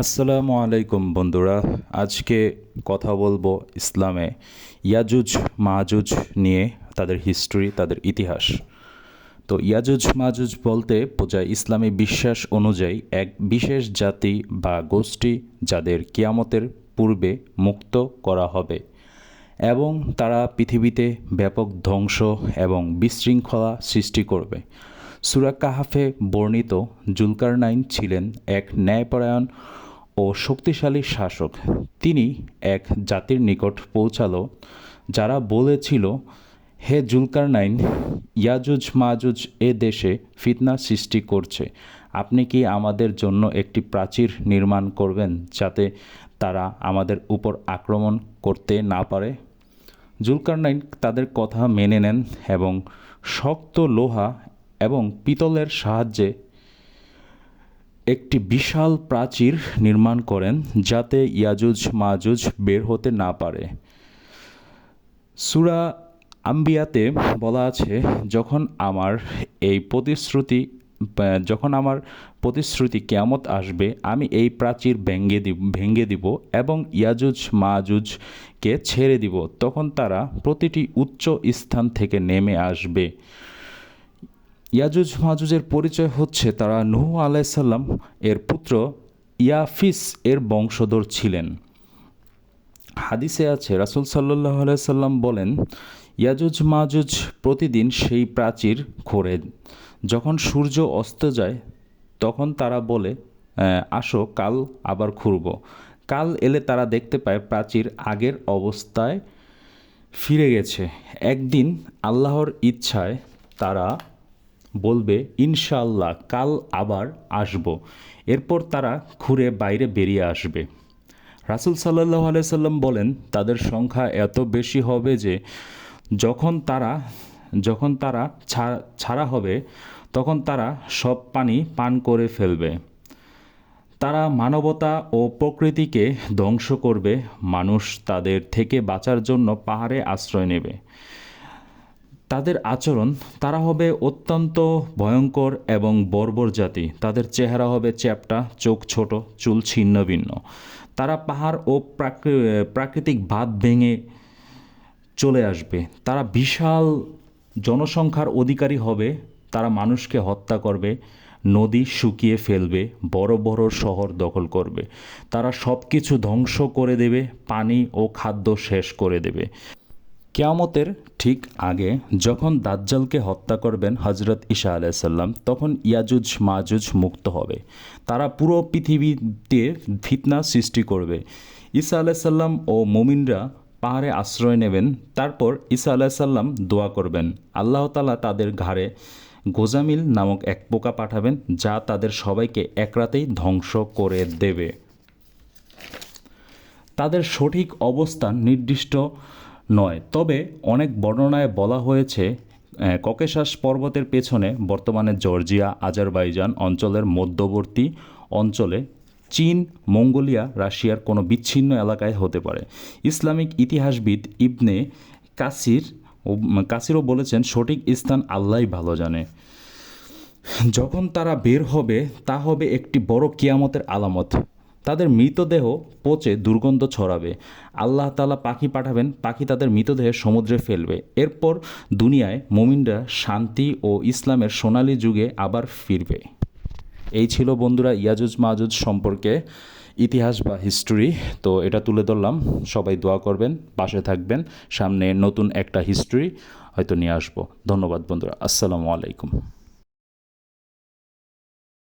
আসসালামু আলাইকুম বন্ধুরা, আজকে কথা বলব ইসলামে ইয়াজুজ মাহাজুজ নিয়ে তাদের হিস্ট্রি তাদের ইতিহাস। তো ইয়াজুজ মাহাজুজ বলতে বোঝায় ইসলামী বিশ্বাস অনুযায়ী এক বিশেষ জাতি বা গোষ্ঠী যাদের কিয়ামতের পূর্বে মুক্ত করা হবে এবং তারা পৃথিবীতে ব্যাপক ধ্বংস এবং বিশৃঙ্খলা সৃষ্টি করবে। সুরা কাহাফে বর্ণিত জুলকারনাইন ছিলেন এক ন্যায়পরায়ণ ও শক্তিশালী শাসক। তিনি এক জাতির নিকট পৌঁছালো, যারা বলেছিল, হে জুলকারনাইন, ইয়াজুজ মাজুজ এ দেশে ফিতনা সৃষ্টি করছে। আপনি কি আমাদের জন্য একটি প্রাচীর নির্মাণ করবেন যাতে তারা আমাদের উপর আক্রমণ করতে না পারে? জুলকারনাইন তাদের কথা মেনে নেন এবং শক্ত লোহা এবং পিতলের সাহায্যে একটি বিশাল প্রাচীর নির্মাণ করেন যাতে ইয়াজুজ মাজুজ বের হতে না পারে। সুরা আম্বিয়াতে বলা আছে, যখন আমার এই প্রতিশ্রুতি, যখন আমার প্রতিশ্রুতি কেয়ামত আসবে, আমি এই প্রাচীর ভেঙ্গে দিব ভেঙ্গে দিব এবং ইয়াজুজ মাজুজকে ছেড়ে দিব। তখন তারা প্রতিটি উচ্চ স্থান থেকে নেমে আসবে। ইয়াজুজ মাজুজের পরিচয় হচ্ছে তারা নুহ আলাইসাল্লাম এর পুত্র ইয়াফিস এর বংশধর ছিলেন। হাদিসে আছে, রাসুল সাল্লাহ আলাইসাল্লাম বলেন, ইয়াজুজ মাজুজ প্রতিদিন সেই প্রাচীর খোরে যখন সূর্য অস্ত যায়, তখন তারা বলে আসো, কাল আবার খুঁড়ব। কাল এলে তারা দেখতে পায় প্রাচীর আগের অবস্থায় ফিরে গেছে। একদিন আল্লাহর ইচ্ছায় তারা বলবে ইনশাল্লাহ কাল আবার আসব। এরপর তারা ঘুরে বাইরে বেরিয়ে আসবে। রাসুল সাল্লাহ আলাইসাল্লাম বলেন, তাদের সংখ্যা এত বেশি হবে যে যখন তারা যখন তারা ছাড়া হবে, তখন তারা সব পানি পান করে ফেলবে। তারা মানবতা ও প্রকৃতিকে ধ্বংস করবে। মানুষ তাদের থেকে বাঁচার জন্য পাহাড়ে আশ্রয় নেবে। তাদের আচরণ, তারা হবে অত্যন্ত ভয়ঙ্কর এবং বর্বর জাতি। তাদের চেহারা হবে চ্যাপটা, চোখ ছোট, চুল ছিন্ন ভিন্ন। তারা পাহাড় ও প্রাকৃতিক বাঁধ ভেঙে চলে আসবে। তারা বিশাল জনসংখ্যার অধিকারী হবে। তারা মানুষকে হত্যা করবে, নদী শুকিয়ে ফেলবে, বড় বড় শহর দখল করবে। তারা সব কিছু ধ্বংস করে দেবে, পানি ও খাদ্য শেষ করে দেবে। কেয়ামতের ঠিক আগে যখন দাজ্জালকে হত্যা করবেন হজরত ঈশা আলাইসাল্লাম তখন ইয়াজুজ মাজুজ মুক্ত হবে। তারা পুরো পৃথিবীতে ফিতনা সৃষ্টি করবে। ঈসা আলাইসাল্লাম ও মুমিনরা পাহাড়ে আশ্রয় নেবেন, তারপর ঈসা আলাইসাল্লাম দোয়া করবেন। আল্লাহ তালা তাদের ঘাড়ে গোজামিল নামক এক পোকা পাঠাবেন, যা তাদের সবাইকে এক রাতেই ধ্বংস করে দেবে। তাদের সঠিক অবস্থান নির্দিষ্ট নয়। তবে অনেক বর্ণনায় বলা হয়েছে ককেশাস পর্বতের পেছনে বর্তমানে জর্জিয়া, আজারবাইজান অঞ্চলের মধ্যবর্তী অঞ্চলে চীন, মঙ্গোলিয়া, রাশিয়ার কোনো বিচ্ছিন্ন এলাকায় হতে পারে। ইসলামিক ইতিহাসবিদ ইবনে কাসির কাসিরও বলেছেন, সঠিক স্থান আল্লাহ ভালো জানে। যখন তারা বের হবে, তা হবে একটি বড় কিয়ামতের আলামত। তাদের মৃতদেহ পচে দুর্গন্ধ ছড়াবে। আল্লাহ তালা পাখি পাঠাবেন, পাখি তাদের মৃতদেহ সমুদ্রে ফেলবে। এরপর দুনিয়ায় মমিনরা শান্তি ও ইসলামের সোনালী যুগে আবার ফিরবে। এই ছিল বন্ধুরা ইয়াজুজ মাহুজ সম্পর্কে ইতিহাস বা হিস্ট্রি। তো এটা তুলে ধরলাম, সবাই দোয়া করবেন, পাশে থাকবেন, সামনে নতুন একটা হিস্ট্রি হয়তো নিয়ে আসব। ধন্যবাদ বন্ধুরা, আসসালামু আলাইকুম।